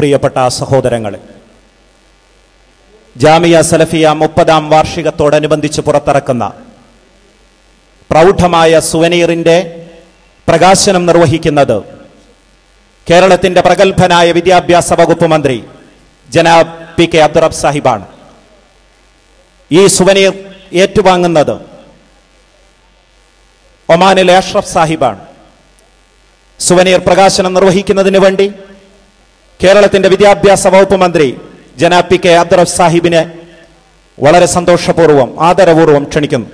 പ്രിയപ്പെട്ട സഹോദരങ്ങളെ ജാമിയ സലഫിയ മുപ്പതാം വാർഷികത്തോടനുബന്ധിച്ച് പുറത്തിറക്കുന്ന പ്രൗഢമായ സുവനീറിന്റെ പ്രകാശനം നിർവഹിക്കുന്നത് കേരളത്തിന്റെ പ്രഗത്ഭനായ വിദ്യാഭ്യാസ വകുപ്പ് മന്ത്രി ജനാബ് പി കെ അബ്ദുറബ് സാഹിബാണ്. ഈ സുവനീർ ഏറ്റുവാങ്ങുന്നത് ഒമാനിലെ അഷ്റഫ് സാഹിബാണ്. സുവനീർ പ്രകാശനം നിർവഹിക്കുന്നതിന് വേണ്ടി കേരളത്തിന്റെ വിദ്യാഭ്യാസ വകുപ്പ് മന്ത്രി ജനാബ് പി കെ അബ്ദുറഫ് സാഹിബിനെ വളരെ സന്തോഷപൂർവം ആദരപൂർവം ക്ഷണിക്കുന്നു.